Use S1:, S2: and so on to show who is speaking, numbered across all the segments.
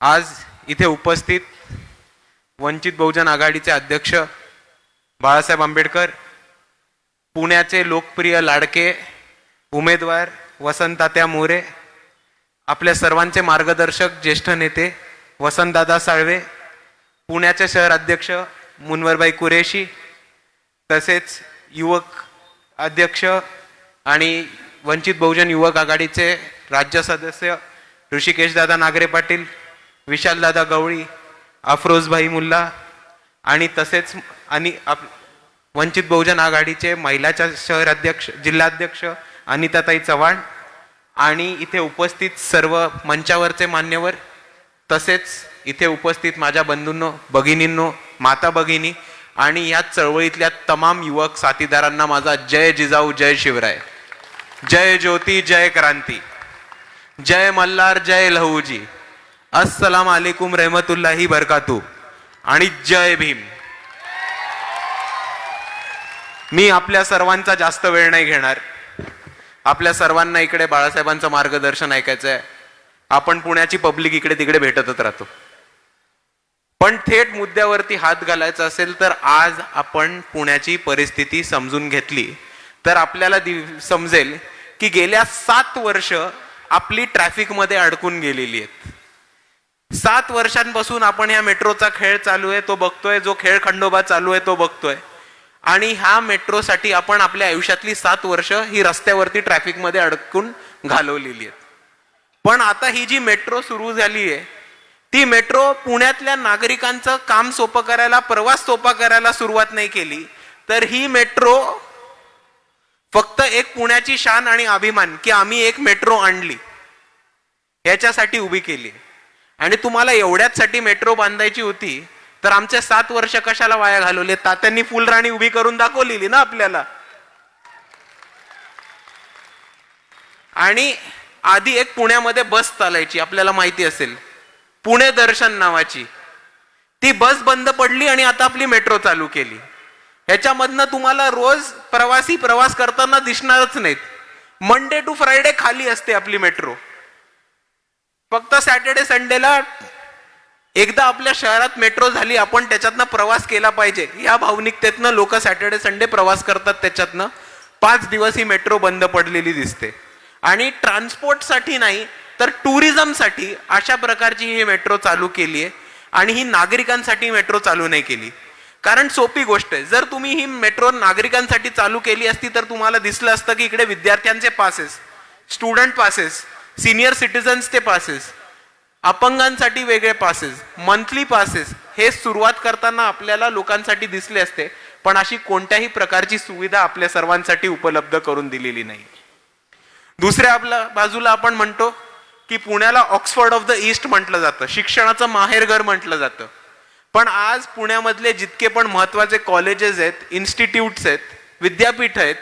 S1: आज इथे उपस्थित वंचित बहुजन आघाडीचे अध्यक्ष बाळासाहेब आंबेडकर पुण्याचे लोकप्रिय लाडके उमेदवार वसंतात्या मोरे आपल्या सर्वांचे मार्गदर्शक ज्येष्ठ नेते वसंतदादा साळवे पुण्याचे शहर अध्यक्ष मुनवरबाई कुरेशी तसेच युवक अध्यक्ष आणि वंचित बहुजन युवक आघाडीचे राज्य सदस्य ऋषिकेशदादा नागरे पाटील विशालदादा गवळी अफरोजभाई मुल्ला आणि तसेच आणि आप वंचित बहुजन आघाडीचे महिलाच्या शहर अध्यक्ष जिल्हाध्यक्ष अनिताताई चव्हाण आणि इथे उपस्थित सर्व मंचावरचे मान्यवर तसेच इथे उपस्थित माझ्या बंधूंनो भगिनींनो माता भगिनी आणि या चळवळीतल्या तमाम युवक साथीदारांना माझा जय जिजाऊ जय शिवराय. जय ज्योती जय क्रांती. जय मल्हार जय लहूजी. अस्सलाम अलैकुम रहमतुल्लाही बरकातू आणि जय भीम मी आपल्या सर्वांचा जास्त वेळ नाही घेणार. आपल्या सर्वांना इकडे बाळासाहेबांचं मार्गदर्शन ऐकायचं आहे आपण पुण्याची पब्लिक इकडे तिकडे भेटतच राहतो. पण थेट मुद्द्यावरती हात घालायचा असेल तर आज आपण पुण्याची परिस्थिती समजून घेतली. तर आपल्याला दि- समजेल की गेल्या सात वर्ष आपली ट्रॅफिकमध्ये अडकून गेलेली आहेत. सात वर्षांपासून आपण या मेट्रोचा खेळ चालू आहे तो बघतोय जो खेळ खंडोबा चालू आहे तो बघतोय. आणि ह्या मेट्रोसाठी आपण आपल्या आयुष्यातली सात वर्ष ही रस्त्यावरती ट्रॅफिकमध्ये अडकून घालवलेली आहेत. पण आता ही जी मेट्रो सुरू झाली आहे ती मेट्रो पुण्यातल्या नागरिकांचं काम सोपं करायला प्रवास सोपा करायला सुरुवात नाही केली तर ही मेट्रो फक्त एक पुण्याची शान आणि अभिमान की आम्ही एक मेट्रो आणली याच्यासाठी उभी केली आणि तुम्हाला एवढ्याचसाठी मेट्रो बांधायची होती तर आमचे सात वर्ष कशाला वाया घालवले? तात्यांनी फुलराणी उभी करून दाखवलेली ना आपल्याला. आणि आधी एक पुण्यामध्ये बस चालायची आपल्याला माहिती असेल. पुणे दर्शन नावाची. ती बस बंद पडली आणि आता आपली मेट्रो चालू केली. ह्याच्यामधनं तुम्हाला रोज प्रवासी प्रवास करताना दिसणारच नाहीत. मंडे टू फ्रायडे खाली असते आपली मेट्रो. फक्त सॅटर्डे संडेला एकदा आपल्या शहरात मेट्रो झाली आपण त्याच्यातनं प्रवास केला पाहिजे. या भावनिकतेतनं लोक सॅटर्डे संडे प्रवास करतात त्याच्यातनं. पाच दिवस ही मेट्रो बंद पडलेली दिसते. आणि ट्रान्सपोर्टसाठी नाही तर टुरिझमसाठी अशा प्रकारची ही मेट्रो चालू केली आहे. आणि ही नागरिकांसाठी मेट्रो चालू नाही केली. कारण सोपी गोष्ट आहे जर तुम्ही ही मेट्रो नागरिकांसाठी चालू केली असती तर तुम्हाला दिसलं असतं की इकडे विद्यार्थ्यांचे पासेस स्टुडंट पासेस सिनियर सिटिझन्सचे पासेस अपंगांसाठी वेगळे पासेस मंथली पासेस हे सुरुवात करताना आपल्याला लोकांसाठी दिसले असते पण अशी कोणत्याही प्रकारची सुविधा आपल्या सर्वांसाठी उपलब्ध करून दिलेली नाही. दुसऱ्या आपल्या बाजूला आपण म्हणतो की पुण्याला ऑक्सफर्ड ऑफ द ईस्ट म्हटलं जातं. शिक्षणाचं माहेरघर म्हटलं जातं. पण आज पुण्यामधले जितके पण महत्त्वाचे कॉलेजेस आहेत इन्स्टिट्यूट्स आहेत विद्यापीठ आहेत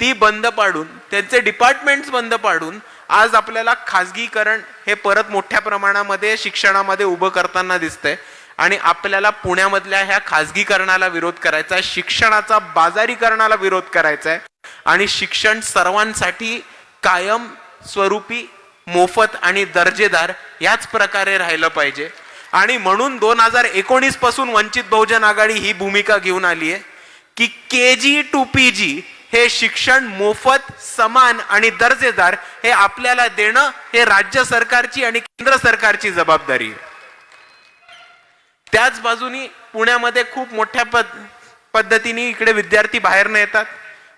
S1: ती बंद पाडून त्यांचे डिपार्टमेंट्स बंद पाडून आज आपल्याला खाजगीकरण हे परत मोठ्या प्रमाणामध्ये शिक्षणामध्ये उभं करताना दिसतंय. आणि आपल्याला पुण्यामधल्या ह्या खाजगीकरणाला विरोध करायचा आहे शिक्षणाचा बाजारीकरणाला विरोध करायचा आहे. आणि शिक्षण सर्वांसाठी कायम स्वरूपी मोफत आणि दर्जेदार याच प्रकारे राहिलं पाहिजे. आणि म्हणून दोन हजार एकोणीसपासून वंचित बहुजन आघाडी ही भूमिका घेऊन आली आहे की के जी टू पी जी हे शिक्षण मोफत समान आणि दर्जेदार हे आपल्याला देणं हे राज्य सरकारची आणि केंद्र सरकारची जबाबदारी आहे. त्याच बाजूनी पुण्यामध्ये खूप मोठ्या पद पद्धतीने इकडे विद्यार्थी बाहेर न येतात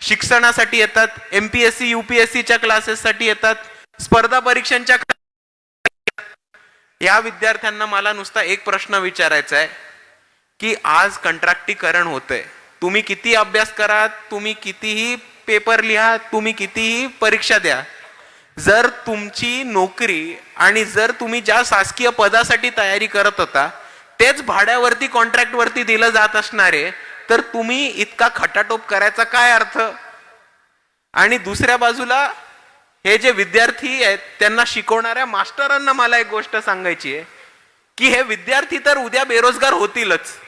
S1: शिक्षणासाठी येतात एमपीएससी सीच्या क्लासेससाठी येतात स्पर्धा परीक्षांच्या या विद्यार्थ्यांना मला नुसता एक प्रश्न विचारायचा आहे की आज कंत्राक्टीकरण होतंय. तुम्ही किती अभ्यास करा तुम्ही कितीही पेपर लिहा तुम्ही कितीही परीक्षा द्या. जर तुमची नोकरी आणि जर तुम्ही ज्या शासकीय पदासाठी तयारी करत होता तेच भाड्यावरती कॉन्ट्रॅक्टवरती दिलं जात असणारे तर तुम्ही इतका खटाटोप करायचा काय अर्थ? आणि दुसऱ्या बाजूला हे जे विद्यार्थी आहेत त्यांना शिकवणाऱ्या मास्टरांना मला एक गोष्ट सांगायची आहे की हे विद्यार्थी तर उद्या बेरोजगार होतीलच.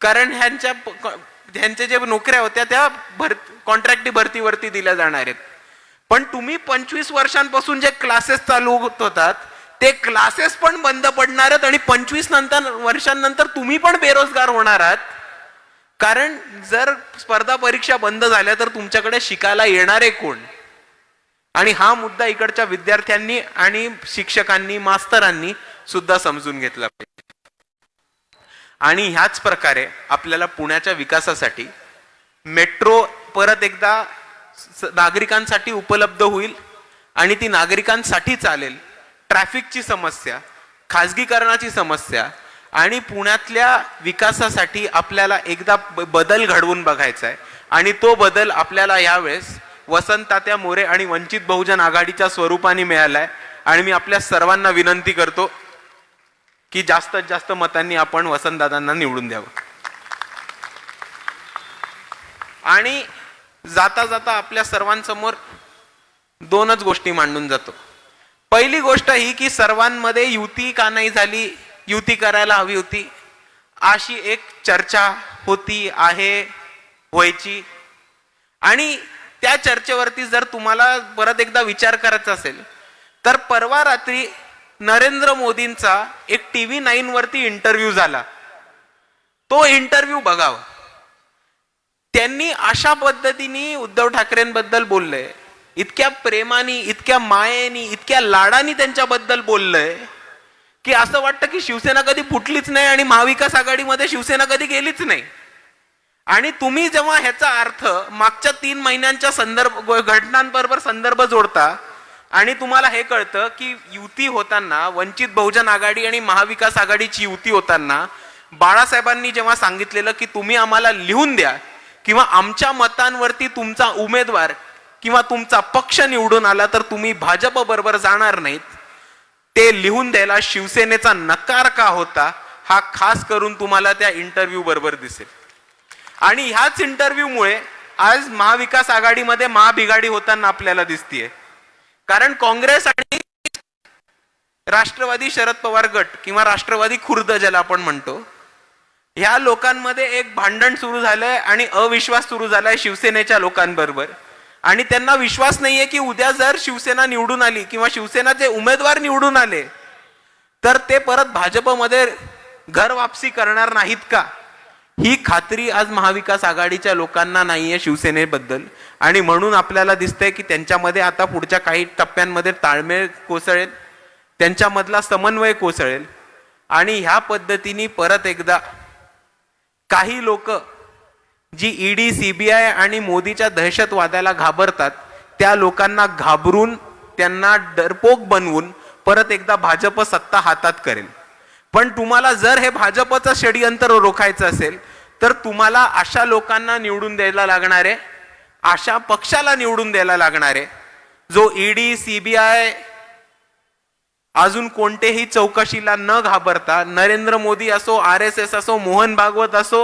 S1: कारण ह्यांच्या ज्यांच्या ज्या नोकऱ्या होत्या त्या भर कॉन्ट्रॅक्टी भरतीवरती दिल्या जाणार आहेत. पण तुम्ही पंचवीस वर्षांपासून जे क्लासेस चालू होत होतात ते क्लासेस पण बंद पडणार आहेत आणि पंचवीस नंतर वर्षांनंतर तुम्ही पण बेरोजगार होणार आहात. कारण जर स्पर्धा परीक्षा बंद झाल्या तर तुमच्याकडे शिकायला येणारे कोण? आणि हा मुद्दा इकडच्या विद्यार्थ्यांनी आणि शिक्षकांनी मास्तरांनी सुद्धा समजून घेतला पाहिजे. आणि ह्याच प्रकारे आपल्याला पुण्याच्या विकासासाठी मेट्रो परत एकदा स- नागरिकांसाठी उपलब्ध होईल आणि ती नागरिकांसाठी चालेल ट्रॅफिकची समस्या खाजगीकरणाची समस्या आणि पुण्यातल्या विकासासाठी आपल्याला एकदा ब- बदल घडवून बघायचा आहे. आणि तो बदल आपल्याला यावेळेस वसंतात्या मोरे आणि वंचित बहुजन आघाडीच्या स्वरूपाने मिळाला आहे आणि मी आपल्या सर्वांना विनंती करतो की जास्तीत जास्त मतांनी आपण वसंतदादांना निवडून द्यावं. आणि जाता जाता आपल्या सर्वांसमोर दोनच गोष्टी मांडून जातो. पहिली गोष्ट ही की सर्वांमध्ये युती का नाही झाली युती करायला हवी होती अशी एक चर्चा होती आहे व्हायची. आणि त्या चर्चेवरती जर तुम्हाला परत एकदा विचार करायचा असेल तर परवा रात्री नरेंद्र मोदींचा एक टीव्ही नाईन वरती इंटरव्ह्यू झाला. तो इंटरव्ह्यू बघावा. त्यांनी अशा पद्धतीने उद्धव ठाकरेंबद्दल बोललंय. इतक्या प्रेमाने इतक्या मायेनी इतक्या लाडानी त्यांच्याबद्दल बोललंय की असं वाटतं की शिवसेना कधी फुटलीच नाही आणि महाविकास आघाडीमध्ये शिवसेना कधी गेलीच नाही. आणि तुम्ही जेव्हा ह्याचा अर्थ मागच्या तीन महिन्यांच्या संदर्भ घटनांबरोबर संदर्भ जोडता आणि तुम्हाला हे कळतं की युती होताना वंचित बहुजन आघाडी आणि महाविकास आघाडीची युती होताना बाळासाहेबांनी जेव्हा सांगितलेलं की तुम्ही आम्हाला लिहून द्या किंवा आमच्या मतांवरती तुमचा उमेदवार किंवा तुमचा पक्ष निवडून आला तर तुम्ही भाजप बरोबर जाणार नाहीत ते लिहून द्यायला शिवसेनेचा नकार का होता हा खास करून तुम्हाला त्या इंटरव्ह्यू बरोबर दिसेल. आणि ह्याच इंटरव्ह्यूमुळे आज महाविकास आघाडीमध्ये महाबिघाडी होताना आपल्याला दिसतीये. कारण काँग्रेस आणि राष्ट्रवादी शरद पवार गट किंवा राष्ट्रवादी खुर्द ज्याला आपण म्हणतो ह्या लोकांमध्ये एक भांडण सुरू झालंय आणि अविश्वास सुरू झालाय शिवसेनेच्या लोकांबरोबर. आणि त्यांना विश्वास नाहीये की उद्या जर शिवसेना निवडून आली किंवा शिवसेनाचे उमेदवार निवडून आले तर ते परत भाजपमध्ये घर वापसी करणार नाहीत का? ही खात्री आज महाविकास आघाडीच्या लोकांना नाही आहे शिवसेनेबद्दल. आणि म्हणून आपल्याला दिसतंय की त्यांच्यामध्ये आता पुढच्या काही टप्प्यांमध्ये ताळमेळ कोसळेल त्यांच्यामधला समन्वय कोसळेल. आणि ह्या पद्धतीने परत एकदा काही लोक जी ईडी सीबीआय आणि मोदीच्या दहशतवादाला घाबरतात त्या लोकांना घाबरून त्यांना डरपोक बनवून परत एकदा भाजप सत्ता हातात करेल. पण तुम्हाला जर हे भाजपचं षडयंत्र रोखायचं असेल तर तुम्हाला अशा लोकांना निवडून द्यायला लागणार आहे अशा पक्षाला निवडून द्यायला लागणार आहे जो ईडी सीबीआय अजून कोणतेही चौकशीला न घाबरता नरेंद्र मोदी असो आर एस एस असो मोहन भागवत असो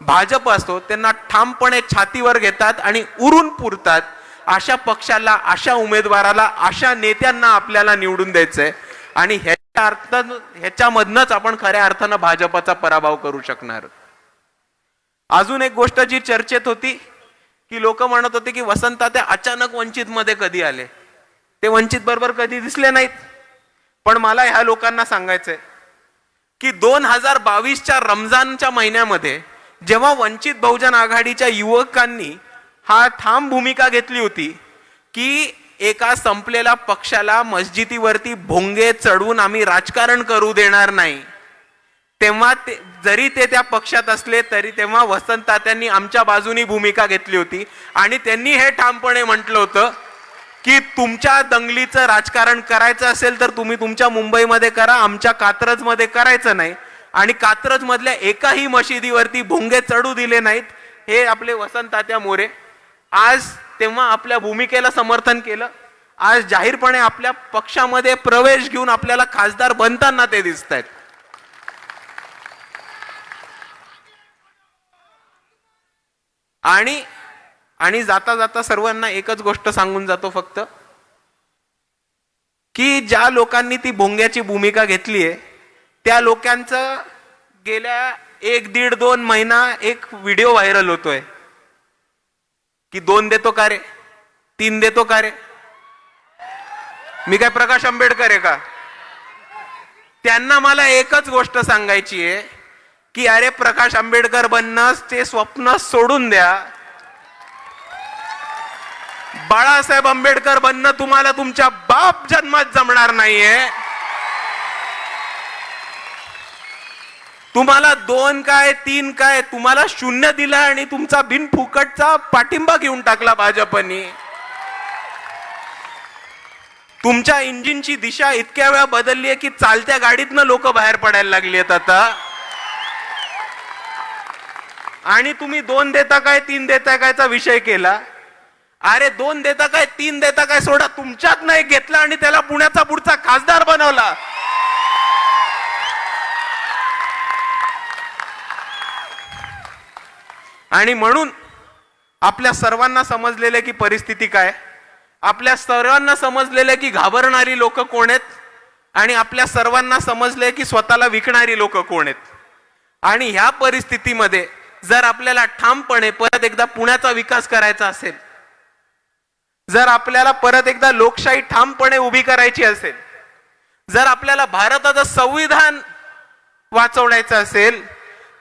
S1: भाजप असो त्यांना ठामपणे छातीवर घेतात आणि उरून पुरतात अशा पक्षाला अशा उमेदवाराला अशा नेत्यांना आपल्याला निवडून द्यायचंय. आणि ह्याच्या अर्थ ह्याच्यामधनच आपण खऱ्या अर्थानं भाजपचा पराभव करू शकणार. अजून एक गोष्ट जी चर्चेत होती की लोक म्हणत होते की वसंत ते अचानक वंचित मध्ये कधी आले? ते वंचित बरोबर कधी दिसले नाहीत. पण मला ह्या लोकांना सांगायचंय की दोन हजार बावीसच्या रमजानच्या महिन्यामध्ये जेव्हा वंचित बहुजन आघाडीच्या युवकांनी हा ठाम भूमिका घेतली होती की एका संपलेल्या पक्षाला मस्जिदीवरती भोंगे चढवून आम्ही राजकारण करू देणार नाही. तेव्हा ते जरी ते त्या पक्षात असले तरी तेव्हा वसंत तात्यांनी आमच्या बाजूनी भूमिका घेतली होती. आणि त्यांनी हे ठामपणे म्हटलं होतं की तुमच्या दंगलीचं राजकारण करायचं असेल तर तुम्ही तुमच्या मुंबईमध्ये करा आमच्या कात्रजमध्ये करायचं नाही. आणि कात्रज मधल्या एकाही मशिदीवरती भोंगे चढू दिले नाहीत. हे आपले वसंत तात्या मोरे. आज तेव्हा आपल्या भूमिकेला समर्थन केलं. आज जाहीरपणे आपल्या पक्षामध्ये प्रवेश घेऊन आपल्याला खासदार बनताना ते दिसत आहेत आणि आणि जाता जाता सर्वांना एकच गोष्ट सांगून जातो फक्त की ज्या लोकांनी ती भोंग्याची भूमिका घेतली आहे त्या लोकांचं गेल्या एक दीड दोन महिना एक व्हिडिओ व्हायरल होतोय. की दोन देतो का रे? तीन देतो का रे? मी काय प्रकाश आंबेडकर आहे का? त्यांना मला एकच गोष्ट सांगायची आहे की अरे प्रकाश आंबेडकर बनणं ते स्वप्न सोडून द्या. बाळासाहेब आंबेडकर बनणं तुम्हाला तुमच्या बाप जन्मात जमणार नाहीये. तुम्हाला दोन काय तीन काय तुम्हाला शून्य दिला आणि तुमचा बिनफुकटचा पाठिंबा घेऊन टाकला भाजपनी. तुमच्या इंजिनची दिशा इतक्या वेळा बदलली आहे की चालत्या गाडीतनं लोक बाहेर पडायला लागली आहेत आता. आणि तुम्ही दोन देता काय तीन देता कायचा विषय केला? अरे दोन देता काय तीन देता काय सोडा तुमच्यात नाही घेतला आणि त्याला पुण्याचा पुढचा खासदार बनवला. आणि म्हणून आपल्या सर्वांना समजलेलं की परिस्थिती काय? आपल्या सर्वांना समजलेलं की घाबरणारी लोक कोण आहेत? आणि आपल्या सर्वांना समजलंय की स्वतःला विकणारी लोक कोण आहेत? आणि ह्या परिस्थितीमध्ये जर आपल्याला ठामपणे परत एकदा पुण्याचा विकास करायचा असेल जर आपल्याला परत एकदा लोकशाही ठामपणे उभी करायची असेल जर आपल्याला भारताचं संविधान वाचवण्याचं असेल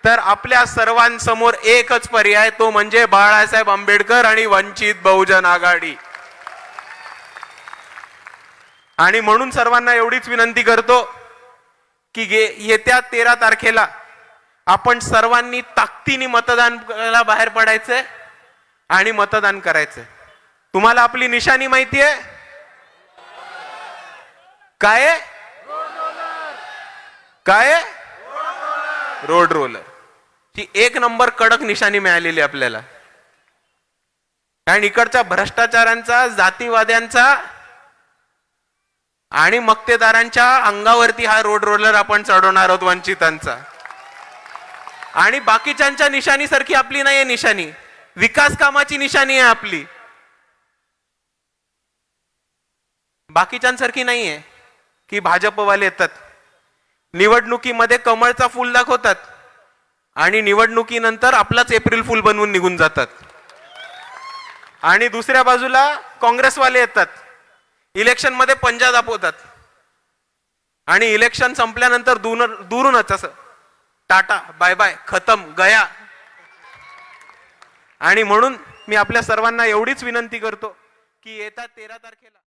S1: तर आपल्या सर्वांसमोर एकच पर्याय तो म्हणजे बाळासाहेब आंबेडकर आणि वंचित बहुजन आघाडी. आणि म्हणून सर्वांना एवढीच विनंती करतो की गे- येत्या तेरा तारखेला आपण सर्वांनी ताकदीने मतदानाला बाहेर पडायचंय आणि मतदान करायचंय. तुम्हाला आपली निशाणी माहिती आहे? काय काय रोड रोलर. ती एक नंबर कडक निशाणी मिळालेली आपल्याला. कारण इकडचा भ्रष्टाचारांचा जातीवाद्यांचा आणि मक्तेदारांच्या अंगावरती हा रोड रोलर आपण चढवणार आहोत वंचितांचा. आणि बाकीच्यांच्या निशाणीसारखी आपली नाहीये निशाणी. विकास कामाची निशाणी आहे आपली. बाकीच्यांसारखी नाहीये. की भाजपवाले येतात. निवडणुकीमध्ये कमळचा फुल दाखवतात. आणि निवडणुकीनंतर आपलाच एप्रिल फुल बनवून निघून जातात. आणि दुसऱ्या बाजूला काँग्रेसवाले येतात. इलेक्शनमध्ये पंजा दाखवतात आणि इलेक्शन संपल्यानंतर दूर दुरूनच असं टाटा बाय बाय खतम गया. आणि म्हणून मी आपल्या सर्वांना एवढीच विनंती करतो की येत्या तेरा तारखेला.